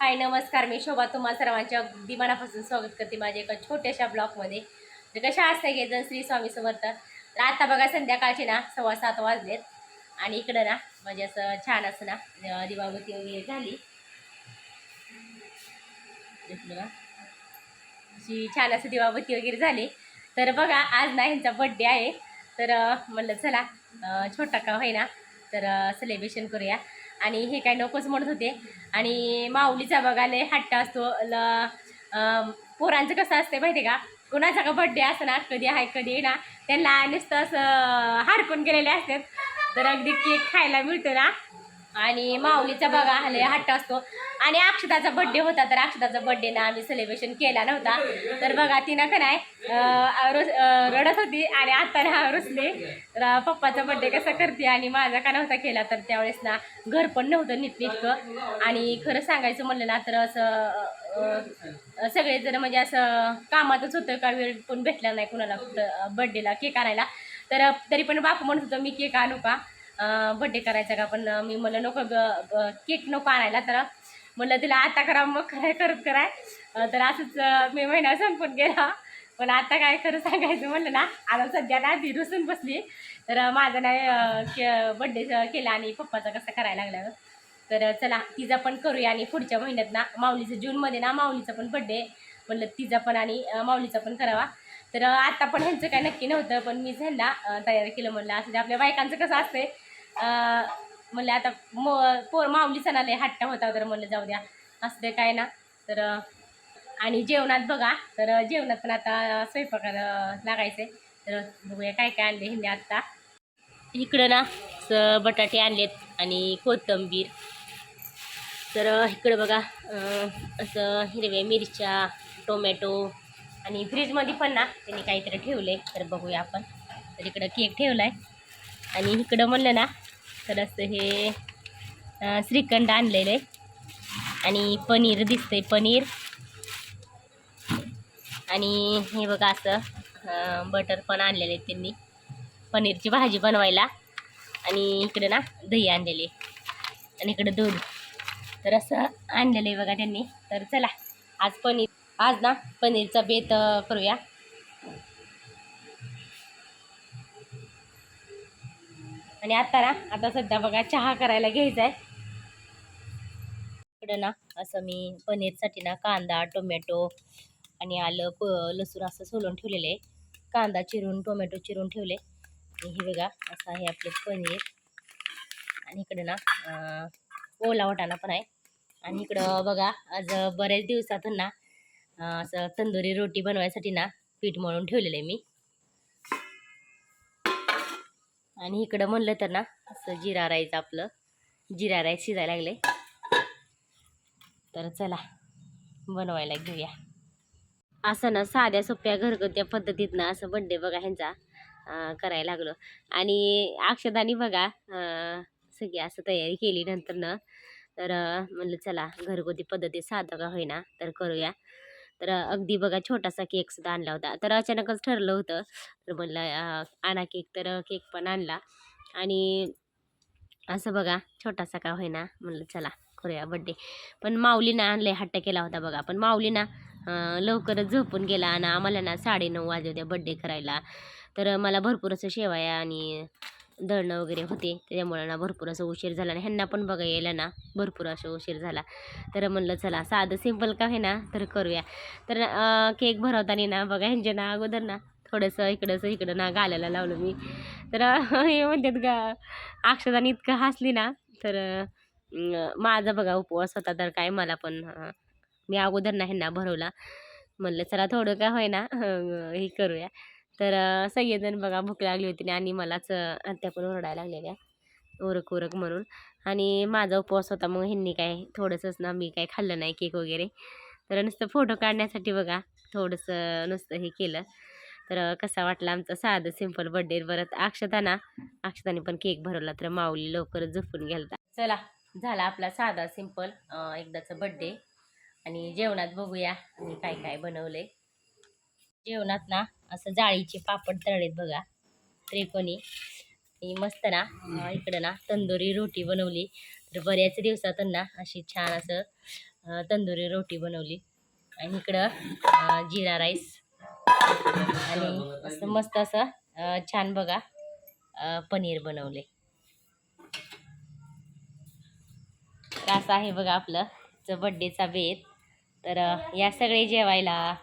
हाय नमस्कार. मी शोभा. तुम्हा सर्वांच्या अगदी मनापासून स्वागत करते माझ्या एका छोट्याशा ब्लॉगमध्ये. तर कशा असते गे जण श्री स्वामी समर्थ. तर आता बघा संध्याकाळचे ना सव्वा सात वाजलेत. आणि इकडं ना म्हणजे असं छान असं ना दिवाबती वगैरे झाली. इकडं अशी छान असं दिवाबती वगैरे झाली. तर बघा आज ना ह्यांचा बड्डे आहे. तर म्हणलं चला छोटा का होईना तर सेलिब्रेशन करूया. आणि हे काय नकोच म्हणत होते. आणि माऊलीचा बघायला हट्ट असतो. ल पोरांचं कसं असते माहिती आहे का? कोणाचा का बड्डे असणार? कधी आहे कधी ना त्यांना नुसतं असं हाडकून गेलेले असतात. तर अगदी केक खायला मिळतो ना? आणि माऊलीचा बघा लय हट्ट असतो. आणि अक्षताचा बड्डे होता तर अक्षताचा बड्डे ना आम्ही सेलिब्रेशन केला नव्हता. तर बघा तिनं का नाही रोज रडत होती आणि आता ना रुसले. तर पप्पाचा बड्डे कसा करते आणि माझा का नव्हता केला तर त्यावेळेस ना घर पण नव्हतं नीटनीटकं आणि खरं सांगायचं म्हणलं ना तर असं सगळेजण म्हणजे असं कामातच होतं का वेळ पण भेटला नाही कुणाला बर्थडेला बड्डेला केक आणायला. तर तरी पण बापू म्हणत होतं मी केक आणू का? बड्डे करायचा का? पण मी म्हणलं नको केक नको आणायला. तर म्हणलं तिला आता करा मग काय करत कराय. तर असंच मी मे महिना संपून गेला. पण आता काय खरं सांगायचं म्हणलं ना आता सध्या ना ती रुसून बसली. तर माझं माझा नाही बड्डे केला आणि पप्पाचा कसं करायला लागला. तर चला तिचा पण करूया आणि पुढच्या महिन्यात ना माऊलीचं जूनमध्ये ना माऊलीचा पण बड्डे म्हणलं तिचा पण आणि माऊलीचा पण करावा. तर आता पण ह्यांचं काय नक्की नव्हतं पण मी ह्यांना तयार केलं म्हणलं. असं आपल्या बायकांचं कसं असतंय म्हणलं आता मो पोर माऊली सणाला हट्टा होता तर म्हणलं जाऊ द्या असं ते काय ना. तर आणि जेवणात बघा तर जेवणात पण आता स्वयंपाकाला लागायचं तर बघूया काय काय आणले हिंदी आत्ता. इकडं ना स- बटाटे आणलेत आणि कोथिंबीर. तर इकडं बघा असं हिरव्या मिरच्या टोमॅटो आणि फ्रीजमध्ये पण ना त्यांनी काहीतरी ठेवलं आहे तर बघूया आपण. तर इकडं केक ठेवला आहे आणि इकडं म्हणलं ना तर असं हे श्रीखंड आणलेलं आहे. आणि पनीर दिसतंय पनीर. आणि हे बघा असं बटर पण आणलेलं आहे त्यांनी. पनीरची भाजी बनवायला. आणि इकडे ना दही आणलेले आणि इकडे दूध. तर असं आणलेलं आहे बघा त्यांनी. तर चला आज पनीर आज ना पनीरचा बेत करूया. आणि आता ना आता सध्या बघा चहा करायला घ्यायचा आहे इकडं ना असं मी पनीरसाठी ना कांदा टोमॅटो आणि आलं प लसूण असं सोलून ठेवलेलं. आहे कांदा चिरून टोमॅटो चिरून ठेवले. आणि हे बघा असं आहे आपले पनीर. आणि इकडं ना ओला वाटाणा पण आहे. आणि इकडं बघा आज बऱ्याच दिवसातून ना असं तंदुरी रोटी बनवायसाठी ना पीठ मळून ठेवलेलं आहे मी. आणि इकडं म्हणलं तर ना असं जिरा राईस आपलं. जिरा राईस शिजायला लागले. तर चला बनवायला घेऊया. असं ना साध्या सोप्या घरगुत्या पद्धतीत ना असं बड्डे बघा ह्यांचा करायला लागलो. आणि अक्षदानी बघा सगळी असं तयारी केली नंतर ना. तर म्हणलं चला घरगुती पद्धतीत साधं का होईना तर करूया. तर अगदी बघा छोटासा केक सुद्धा आणला होता. तर अचानकच ठरलं होतं. तर म्हणलं आणा केक. तर केक पण आणला. आणि असं बघा छोटासा का होईना. म्हणलं चला करूया बड्डे पण माऊलीनं आणले हट्ट केला होता बघा. पण माऊलीना लवकरच झोपून गेला आणि आम्हाला ना साडेनऊ वाजले होते बड्डे करायला. तर मला भरपूर असं शेवाया आणि दळणं वगैरे होते. त्याच्यामुळं ना भरपूर असं उशीर झाला आणि ह्यांना पण बघा यायला ना भरपूर असं उशीर झाला. तर म्हणलं चला साधं सिंपल का आहे ना तर करूया. तर केक भरवताना ना बघा ह्यांच्या ना अगोदर ना थोडंसं इकडंसं इकडं ना गालायला लावलं मी. तर हे म्हणतात का अक्षदाने इतकं हसली ना तर माझा बघा उपवास होता तर काय मला पण मी अगोदर ना ह्यांना भरवला. म्हणलं चला थोडं का होईना ना हे करूया. तर सगळेजण बघा भूक लागली होती आणि मलाच अं, आत्या पण ओरडायला लागलेल्या. उरक उरक म्हणून. आणि माझा उपवास होता मग ह्यांनी काय थोडंसंच ना मी काय खाल्लं नाही केक वगैरे. तर नुसतं फोटो काढण्यासाठी बघा थोडंसं नुसतं हे केलं. तर कसा वाटला आमचा साधं सिंपल बड्डे परत अक्षता ना अक्षताने पण केक भरवला तर माऊली लवकरच झोपून गेलता. चला झाला आपला साधा सिंपल एकदाचा बड्डे आणि जेवणात बघूया मी काय काय बनवलंय. जेवणात ना असं जाळीचे पापड तळलेत बघा. त्रिकोणी ही मस्त ना इकडं ना तंदुरी रोटी बनवली. तर बऱ्याच दिवसातून ना अशी छान असं तंदुरी रोटी बनवली. आणि इकडं जिरा राईस. आणि असं मस्त असं छान बघा पनीर बनवले. कसं असं आहे बघा आपलं बड्डेचा बेत तर या सगळे जेवायला.